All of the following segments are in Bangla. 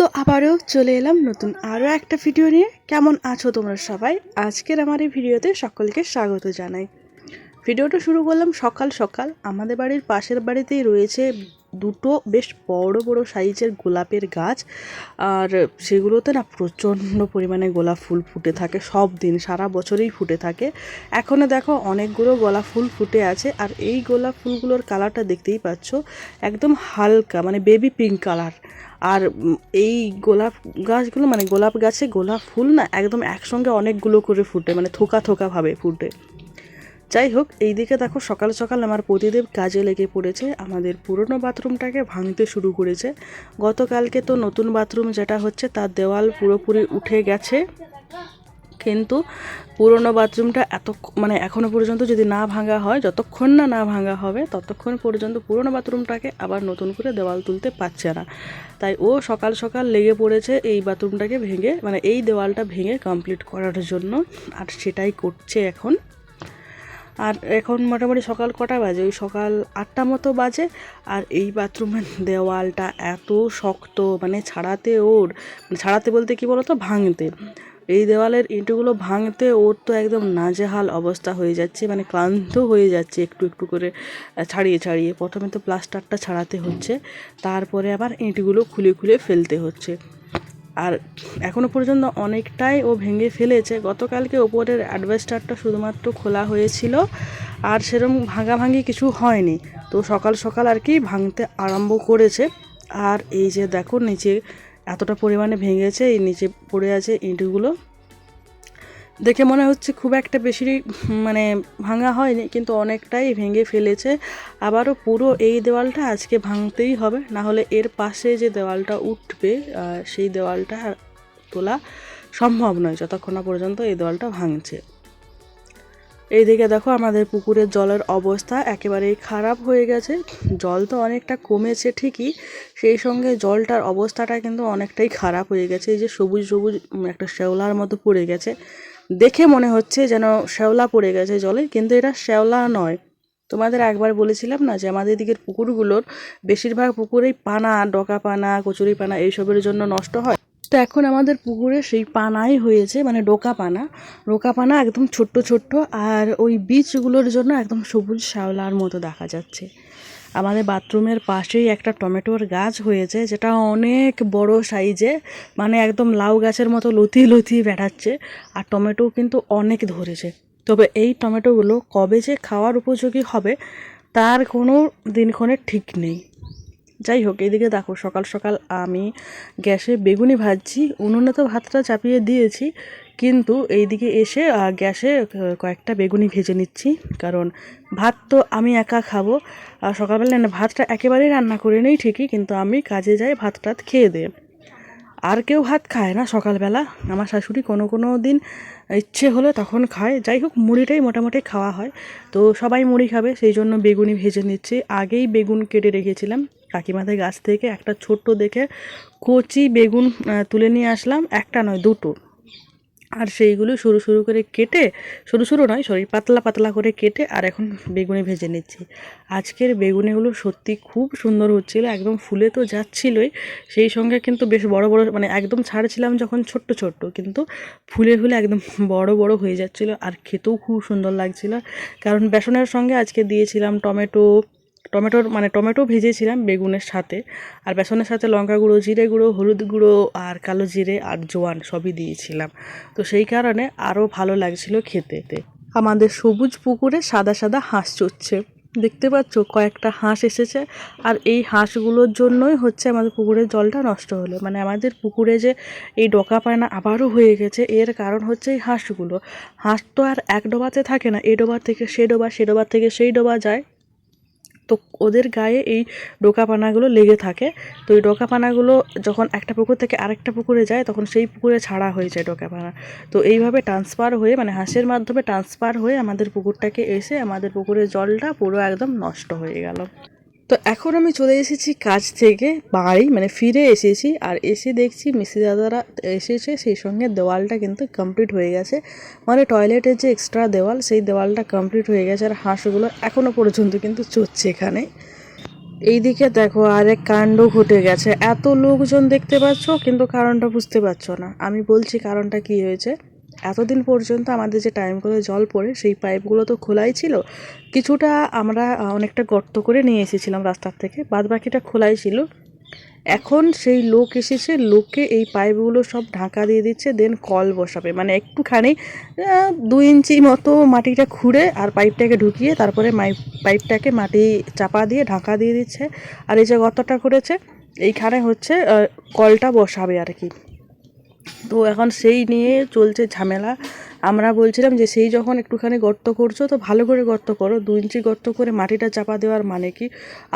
তো আবারও চলে এলাম নতুন আরও একটা ভিডিও নিয়ে। কেমন আছো তোমরা সবাই? আজকের আমার এই ভিডিওতে সকলকে স্বাগত জানাই। ভিডিওটা শুরু করলাম সকাল সকাল। আমাদের বাড়ির পাশের বাড়িতেই রয়েছে দুটো বেশ বড় বড় সাইজের গোলাপের গাছ। আর সেগুলোতে না প্রচণ্ড পরিমাণে গোলাপ ফুল ফুটে থাকে, সব দিন, সারা বছরেই ফুটে থাকে। এখনও দেখো অনেকগুলো গোলাপ ফুল ফুটে আছে, আর এই গোলাপ ফুলগুলোর কালারটা দেখতেই পাচ্ছ, একদম হালকা মানে বেবি পিঙ্ক কালার। আর এই গোলাপ গাছগুলো মানে গোলাপ গাছে গোলাপ ফুল না একদম একসঙ্গে অনেকগুলো করে ফুটে মানে থোকা থোকাভাবে ফুটে। যাই হোক এইদিকে দেখো সকাল সকাল আমার প্রতিদেব কাজে লেগে পড়েছে। আমাদের পুরনো বাথরুমটাকে ভাঙতে শুরু করেছে। গতকালকে তো নতুন বাথরুম যেটা হচ্ছে, তার দেওয়াল পুরোপুরি উঠে গেছে। কিন্তু পুরনো বাথরুমটা এত মানে এখনও পর্যন্ত যদি না ভাঙা হয়, যতক্ষণ না না ভাঙা হবে, ততক্ষণ পর্যন্ত পুরনো বাথরুমটাকে আবার নতুন করে দেওয়াল তুলতে পারছে না। তাই ও সকাল সকাল লেগে পড়েছে এই বাথরুমটাকে ভেঙে মানে এই দেওয়ালটা ভেঙে কমপ্লিট করার জন্য। আর সেটাই করছে এখন। আর এখন মোটামুটি সকাল কটা বাজে? ওই সকাল আটটা মতো বাজে। আর এই বাথরুমের দেওয়ালটা এত শক্ত মানে ছাড়াতে ওর মানে ছাড়াতে বলতে কি বলতো? ভাঙতে। এই দেওয়ালের ইঁটুগুলো ভাঙতে ওর তো একদম নাজেহাল অবস্থা হয়ে যাচ্ছে মানে ক্লান্ত হয়ে যাচ্ছে একটু একটু করে ছাড়িয়ে ছাড়িয়ে। প্রথমে তো প্লাস্টারটা ছাড়াতে হচ্ছে, তারপরে আবার ইঁটগুলো খুলে খুলে ফেলতে হচ্ছে। আর এখনও পর্যন্ত অনেকটাই ও ভেঙে ফেলেছে। গতকালকে ওপরের অ্যাডভেস্টারটা শুধুমাত্র খোলা হয়েছিল আর সেরকম ভাঙাভাঙি কিছু হয়নি। তো সকাল সকাল আর কি ভাঙতে আরম্ভ করেছে। আর এই যে দেখো, নিচে এতটা পরিমাণে ভেঙেছে, এই নিচে পড়ে আছে ইঁটগুলো। দেখে মনে হচ্ছে খুব একটা বেশি মানে ভাঙা হয়নি, কিন্তু অনেকটাই ভেঙে ফেলেছে। আবারও পুরো এই দেওয়ালটা আজকে ভাঙতেই হবে না হলে এর পাশে যে দেওয়ালটা উঠবে সেই দেওয়ালটা তোলা সম্ভব নয় যতক্ষণ না পর্যন্ত এই দেওয়ালটা ভাঙছে। এইদিকে দেখো আমাদের পুকুরের জলের অবস্থা একেবারেই খারাপ হয়ে গেছে। জল তো অনেকটা কমেছে ঠিকই, সেই সঙ্গে জলটার অবস্থাটা কিন্তু অনেকটাই খারাপ হয়ে গেছে। এই যে সবুজ সবুজ একটা শ্যাওলার মতো পড়ে গেছে। দেখে মনে হচ্ছে যেন শ্যাওলা পড়ে গেছে জলে, কিন্তু এটা শ্যাওলা নয়। তোমাদের একবার বলেছিলাম না যে আমাদের দিকের পুকুরগুলোর বেশিরভাগ পুকুরেই পানা, ডকা পানা, কচুরি পানা এইসবের জন্য নষ্ট হয়। তো এখন আমাদের পুকুরে সেই পানাই হয়েছে মানে ডোকা পানা। ডোকা পানা একদম ছোট্ট ছোট্ট, আর ওই বীজগুলোর জন্য একদম সবুজ শ্যাওলার মতো দেখা যাচ্ছে। আমাদের বাথরুমের পাশেই একটা টমেটোর গাছ হয়েছে, যেটা অনেক বড় সাইজে মানে একদম লাউ গাছের মতো লতিয়ে লতিয়ে বেড়াচ্ছে, আর টমেটো কিন্তু অনেক ধরেছে। তবে এই টমেটোগুলো কবে যে খাওয়ার উপযোগী হবে, তার কোনো দিনক্ষণের ঠিক নেই। যাই হোক, এদিকে দেখো, সকাল সকাল আমি গ্যাসে বেগুনি ভাজছি, উনুনে তো ভাতটা চাপিয়ে দিয়েছি কিন্তু এইদিকে এসে গ্যাসে কয়েকটা বেগুনি ভেজে নিচ্ছি। কারণ ভাত তো আমি একা খাব। আর সকালবেলা না, ভাতটা একেবারেই রান্না করে নেই ঠিকই, কিন্তু আমি কাজে যাই ভাত টাত খেয়ে দে আর কেউ ভাত খায় না সকালবেলা। আমার শাশুড়ি কোনো কোনো দিন ইচ্ছে হলে তখন খায়। যাই হোক, মুড়িটাই মোটামুটি খাওয়া হয়। তো সবাই মুড়ি খাবে, সেই জন্য বেগুনি ভেজে নিচ্ছি। আগেই বেগুন কেটে রেখেছিলাম। কাকিমাদের গাছ থেকে একটা ছোট্ট দেখে কচি বেগুন তুলে নিয়ে আসলাম। একটা নয়, দুটো। আর সেইগুলো সরু সরু করে কেটে, সরু সরু নয় সরি পাতলা পাতলা করে কেটে আর এখন বেগুনে ভেজে নিচ্ছি। আজকের বেগুনেগুলো সত্যি খুব সুন্দর হচ্ছিল, একদম ফুলে তো যাচ্ছিলই। সেই সঙ্গে কিন্তু বেশ বড় বড় মানে একদম ছাড়ছিলাম যখন ছোট্ট ছোট্ট, কিন্তু ফুলে ফুলে একদম বড় বড় হয়ে যাচ্ছিল আর খেতেও খুব সুন্দর লাগছিল। কারণ বেসনের সঙ্গে আজকে দিয়েছিলাম টমেটো টমেটোর মানে টমেটো ভেজেছিলাম বেগুনের সাথে, আর বেসনের সাথে লঙ্কা গুঁড়ো, জিরে গুঁড়ো, হলুদ গুঁড়ো, আর কালো জিরে, আর জোয়ান সবই দিয়েছিলাম। তো সেই কারণে আরও ভালো লাগছিল খেতে আমাদের সবুজ পুকুরে সাদা সাদা হাঁস চড়ছে। দেখতে পাচ্ছ কয়েকটা হাঁস এসেছে, আর এই হাঁসগুলোর জন্যই হচ্ছে আমাদের পুকুরের জলটা নষ্ট হলো। মানে আমাদের পুকুরে যে এই ডোকা পায়না আবারও হয়ে গেছে, এর কারণ হচ্ছে এই হাঁসগুলো। হাঁস তো আর এক ডোবাতে থাকে না, এ ডোবা থেকে সে ডোবা সে ডোবা থেকে সেই ডোবা যায়। তো ওদের গায়ে এই ডোকাপানাগুলো লেগে থাকে। তো এই ডোকাপানাগুলো যখন একটা পুকুর থেকে আরেকটা পুকুরে যায়, তখন সেই পুকুরে ছাড়া হয়ে যায় ডোকাপানা। তো এইভাবে ট্রান্সফার হয়ে মানে হাঁসের মাধ্যমে ট্রান্সফার হয়ে আমাদের পুকুরটাকে এসে আমাদের পুকুরের জলটা পুরো একদম নষ্ট হয়ে গেল। তো এখন আমি চলে এসেছি কাজ থেকে বাড়ি মানে ফিরে এসেছি আর এসে দেখছি মিস্ত্রি দাদারা এসেছে, সেই সঙ্গে দেওয়ালটা কিন্তু কমপ্লিট হয়ে গেছে। মানে টয়লেটের যে এক্সট্রা দেওয়াল, সেই দেওয়ালটা কমপ্লিট হয়ে গেছে আর হাঁসগুলো এখনও পর্যন্ত কিন্তু চড়ছে এখানে। এইদিকে দেখো আরেক কাণ্ড ঘটে গেছে। এত লোকজন দেখতে পাচ্ছ, কিন্তু কারণটা বুঝতে পারছ না। আমি বলছি কারণটা কি হয়েছে? এতদিন পর্যন্ত আমাদের যে টাইম করে জল পড়ে, সেই পাইপগুলো তো খোলাই ছিল। কিছুটা আমরা অনেকটা গর্ত করে নিয়ে এসেছিলাম রাস্তার থেকে বাদ বাকিটা খোলাই ছিল। এখন সেই লোক এসেছে লোককে এই পাইপগুলো সব ঢাকা দিয়ে দিচ্ছে, দেন কল বসাবে। মানে একটুখানি দু ইঞ্চি মতো মাটিটা খুঁড়ে আর পাইপটাকে ঢুকিয়ে তারপরে মাই, পাইপটাকে মাটি চাপা দিয়ে ঢাকা দিয়ে দিচ্ছে। আর এই যে গর্তটা করেছে এইখানে হচ্ছে কলটা বসাবে আর কি। তো এখন সেই নিয়ে চলছে ঝামেলা। আমরা বলছিলাম যে সেই যখন একটুখানি গর্ত করছ, তো ভালো করে গর্ত করো। দু ইঞ্চি গর্ত করে মাটিটা চাপা দেওয়ার মানে কি?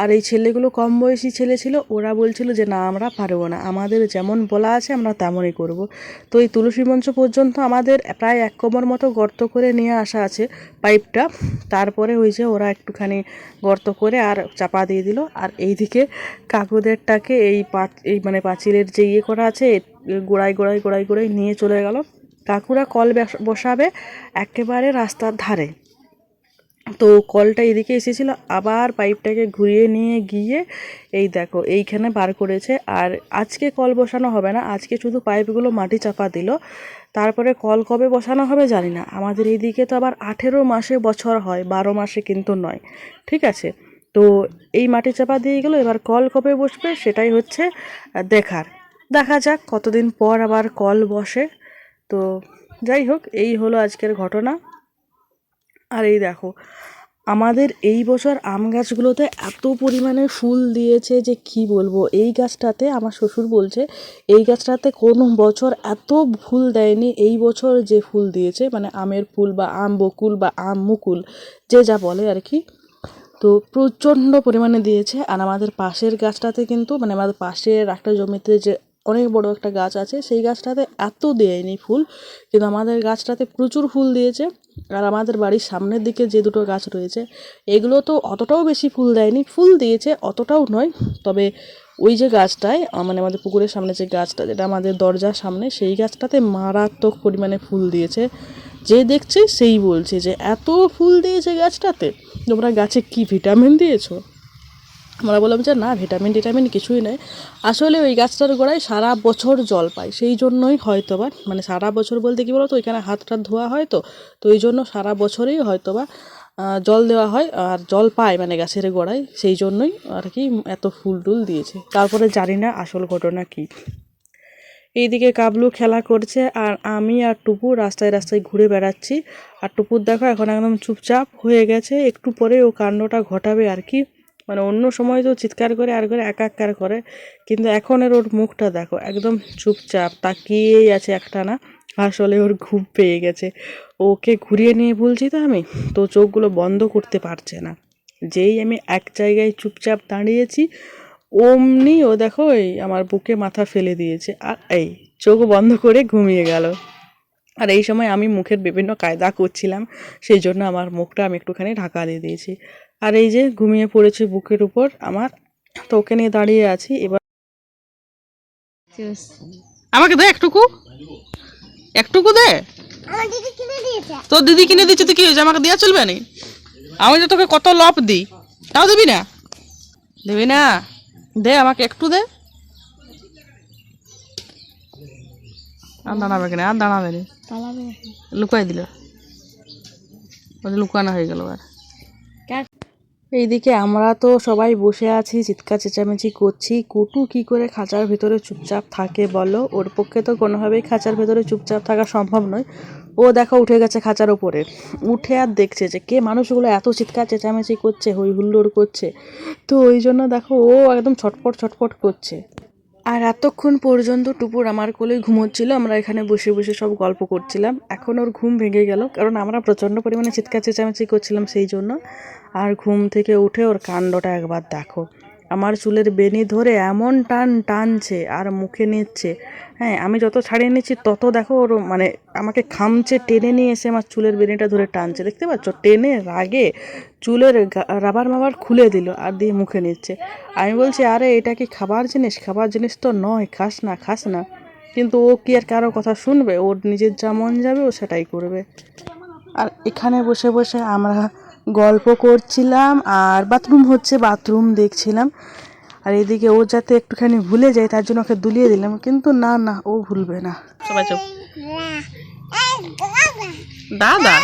আর এই ছেলেগুলো কম বয়সী ছেলে ছিল, ওরা বলছিল যে, না, আমরা পারব না। আমাদের যেমন বলা আছে, আমরা তেমনই করব। তো এই তুলসী মঞ্চ পর্যন্ত আমাদের প্রায় এক কোমর মতো গর্ত করে নিয়ে আসা আছে পাইপটা। তারপরে ওই যে ওরা একটুখানি গর্ত করে আর চাপা দিয়ে দিল। আর এইদিকে কাকুদেরটাকে এই পা এই মানে পাঁচিলের যে ইয়ে করা আছে গোড়ায় গোড়ায় গোড়ায় গোড়ায় নিয়ে চলে গেল। কাকুরা কল বেস- বসাবে একেবারে রাস্তার ধারে। তো কলটা এদিকে এসেছিল, আবার পাইপটাকে ঘুরিয়ে নিয়ে গিয়ে এই দেখো এইখানে বার করেছে। আর আজকে কল বসানো হবে না, আজকে শুধু পাইপগুলো মাটি চাপা দিল। তারপরে কল কবে বসানো হবে জানি না। আমাদের এইদিকে তো আবার আঠেরো মাসে বছর হয়, বারো মাসে কিন্তু নয়। ঠিক আছে? তো এই মাটি চাপা দিয়ে গেলো, এবার কল কবে বসবে সেটাই হচ্ছে দেখার। দেখা যাক, কতদিন পর আবার কল বসে। তো যাই হোক, এই হলো আজকের ঘটনা। আর এই দেখো, আমাদের এই বছর আম গাছগুলোতে এত পরিমাণে ফুল দিয়েছে যে কি বলব? এই গাছটাতে আমার শ্বশুর বলছে, এই গাছটাতে কোনো বছর এত ফুল দেয়নি, এই বছর যে ফুল দিয়েছে মানে আমের ফুল বা আম বকুল বা আম মুকুল, যে যা বলে আর কি। তো প্রচণ্ড পরিমাণে দিয়েছে। আর আমাদের পাশের গাছটাতে কিন্তু মানে আমাদের পাশের একটা জমিতে যে অনেক বড় একটা গাছ আছে। সেই গাছটাতে এত দেয়নি ফুল, কিন্তু আমাদের গাছটাতে প্রচুর ফুল দিয়েছে। আর আমাদের বাড়ির সামনের দিকে যে দুটো গাছ রয়েছে, এগুলো তো অতটাও বেশি ফুল দেয়নি। ফুল দিয়েছে, অতটাও নয়, তবে ওই যে গাছটায় মানে আমাদের পুকুরের সামনে যে গাছটা, যেটা আমাদের দরজার সামনে, সেই গাছটাতে মারাত্মক পরিমাণে ফুল দিয়েছে। যে দেখছে, সেই বলছে যে, এত ফুল দিয়েছে গাছটাতে? তোমরা গাছে কি ভিটামিন দিয়েছ? আমরা বললাম যে না, ভিটামিন, টিটামিন কিছুই নেই। আসলে ওই গাছটার গোড়ায় সারা বছর জল পায় সেই জন্যই হয়তো বা মানে সারা বছর বলতে কি বলতো, ওইখানে হাত টাত ধোয়া হয় তো তো ওই জন্য সারা বছরেই হয়তো বা জল দেওয়া হয় আর জল পায় মানে গাছের গোড়ায়। সেই জন্যই আর কি এত ফুল টুল দিয়েছে। তারপরে জানি না আসল ঘটনা কী। এইদিকে কাবলু খেলা করছে আর আমি আর টুপু রাস্তায় রাস্তায় ঘুরে বেড়াচ্ছি। আর টুপুর দেখো এখন একদম চুপচাপ হয়ে গেছে। একটু পরে ও কাণ্ডটা ঘটাবে আর কি। মানে অন্য সময় তো চিৎকার করে আর করে একাকার করে। কিন্তু এখন এর ওর মুখটা দেখো, একদম চুপচাপ তাকিয়েই আছে একটা না। আসলে ওর ঘুম পেয়ে গেছে। ওকে ঘুরিয়ে নিয়ে বলছি তো আমি, তো চোখগুলো বন্ধ করতে পারছে না। যেই আমি এক জায়গায় চুপচাপ দাঁড়িয়েছি, অমনি ও দেখো এই আমার বুকে মাথা ফেলে দিয়েছে। আর এই চোখ বন্ধ করে ঘুমিয়ে গেল। আর এই সময় আমি মুখের বিভিন্ন কায়দা করছিলাম, সেই জন্য আমার মুখটা আমি একটুখানি ঢাকা দিয়ে দিয়েছি। আর এই যে ঘুমিয়ে পড়েছি বুকের উপর আমার তো ওকে নিয়ে দাঁড়িয়ে আছি এবার আমাকে দে একটুকু। একটুকু দে। আমার দিদি কিনে তোর দিদি কিনে দিচ্ছে তো কি হয়েছে? আমাকে দেওয়া চলবে না? আমি তো তোকে কত লপ দিই তাও দিবি না? দিবি না? দে আমাকে একটু দে। আর দাঁড়াবে কিনা আর দাঁড়াবে লুকাই দিল। ওটা লুকানো হয়ে গেল আর এইদিকে আমরা তো সবাই বসে আছি, চিৎকার চেঁচামেচি করছি। কুটু কি করে খাঁচার ভেতরে চুপচাপ থাকে বলো? ওর পক্ষে তো কোনোভাবেই খাঁচার ভেতরে চুপচাপ থাকা সম্ভব নয়। ও দেখো উঠে গেছে খাঁচার ওপরে উঠে আর দেখছে যে কে মানুষগুলো এত চিৎকার চেঁচামেচি করছে, হই হুল্লোড় করছে। তো ওই জন্য দেখো ও একদম ছটপট ছটপট করছে। আর এতক্ষণ পর্যন্ত টুপুর আমার কোলে ঘুমোচ্ছিল, আমরা এখানে বসে বসে সব গল্প করছিলাম। এখন ওর ঘুম ভেঙে গেল, কারণ আমরা প্রচণ্ড পরিমাণে চিৎকার চেঁচামেচি করছিলাম সেই জন্য। আর ঘুম থেকে উঠে ওর কাণ্ডটা একবার দেখো। আমার চুলের বেনি ধরে এমন টান টানছে আর মুখে নিচ্ছে। হ্যাঁ আমি যত ছাড়িয়ে নিচ্ছি, তত দেখো ওর মানে আমাকে খামচে টেনে নিয়ে এসে আমার চুলের বেনিটা ধরে টানছে। দেখতে পাচ্ছ? টেনে, রাগে চুলের রাবার মাবার খুলে দিল আর দিয়ে মুখে নিচ্ছে। আমি বলছি, আরে, এটা কি খাবার জিনিস? খাবার জিনিস তো নয়, খাস না খাস না। কিন্তু ও কি আর কারও কথা শুনবে? ওর নিজের যা মন যাবে, ও সেটাই করবে। আর এখানে বসে বসে আমরা গল্প করছিলাম আর বাথরুম হচ্ছে বাথরুম দেখছিলাম। আর এদিকে ও যাতে একটুখানি ভুলে যায় তার জন্য ওকে দুলিয়ে দিলাম। কিন্তু না না ও ভুলবে না। সবাই চুপ। দাদা।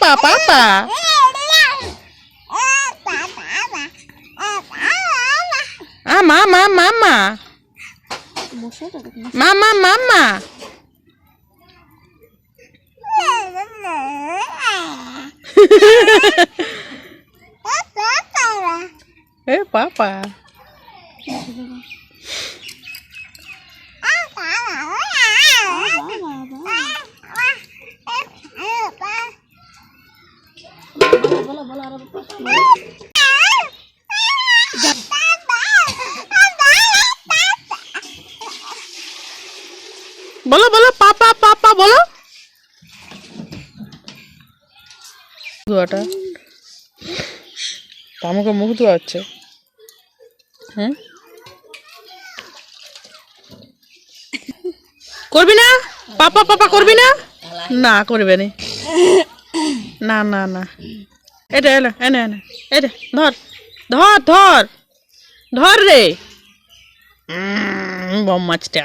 পাপা পাপা আ মামা মামা মামা মামা এ পাপা বলো বলো পাপা পাপা বলো ধোয়াটা। আমাকে মুখ ধোয়াচ্ছে। হুম করবি না? পাপা পাপা করবি না? না করবে নি। না না না। এটা এলো এনে এনে এটা ধর ধর ধর ধর রে। বম মাছটা।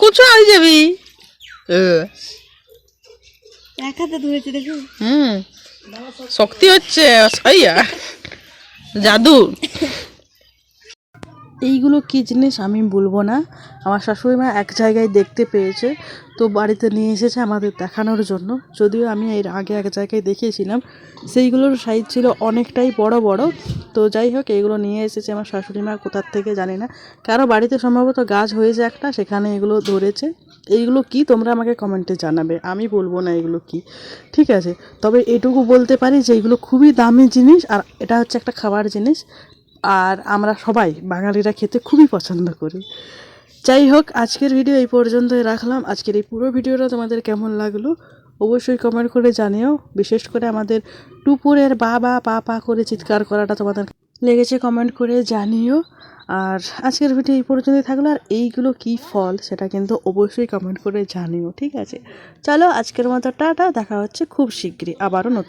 কোথায় যাবি। এক হাতে ধরেছে দেখো। হুম শক্তি হচ্ছে সাইয়া জাদু। এইগুলো কি জিনিস আমি বলব না? আমার শাশুড়ি মা এক জায়গায় দেখতে পেয়েছে। তো বাড়িতে নিয়ে এসেছে আমাদের দেখানোর জন্য। যদিও আমি এর আগে এক জায়গায় দেখিয়েছিলাম, সেইগুলোর সাইজ ছিল অনেকটাই বড় বড়। তো যাই হোক, এগুলো নিয়ে এসেছে আমার শাশুড়ি মা, কোথার থেকে জানি না। কারও বাড়িতে সম্ভবত গাছ হয়েছে একটা, সেখানে এগুলো ধরেছে। এইগুলো কি তোমরা আমাকে কমেন্টে জানাবে, আমি বলব না এগুলো কি। ঠিক আছে, তবে এটুকু বলতে পারি যে এগুলো খুবই দামি জিনিস, আর এটা হচ্ছে একটা খাবার জিনিস। আর আমরা সবাই বাঙালিরা খেতে খুবই পছন্দ করি। যাই হোক আজকের ভিডিও এই পর্যন্তই রাখলাম। আজকের এই পুরো ভিডিওটা তোমাদের কেমন লাগল অবশ্যই কমেন্ট করে জানিও। বিশেষ করে আমাদের টুপুরের বাবা পা পা করে চিৎকার করাটা তোমাদের লেগেছে কমেন্ট করে জানিও। আর আজকের ভিডিও এই পর্যন্তই থাকল। আর এইগুলো কি ফল সেটা কিন্তু অবশ্যই কমেন্ট করে জানিও, ঠিক আছে? চলো, আজকের মতো টাটা। দেখা হচ্ছে খুব শীঘ্রই আবারও নতুন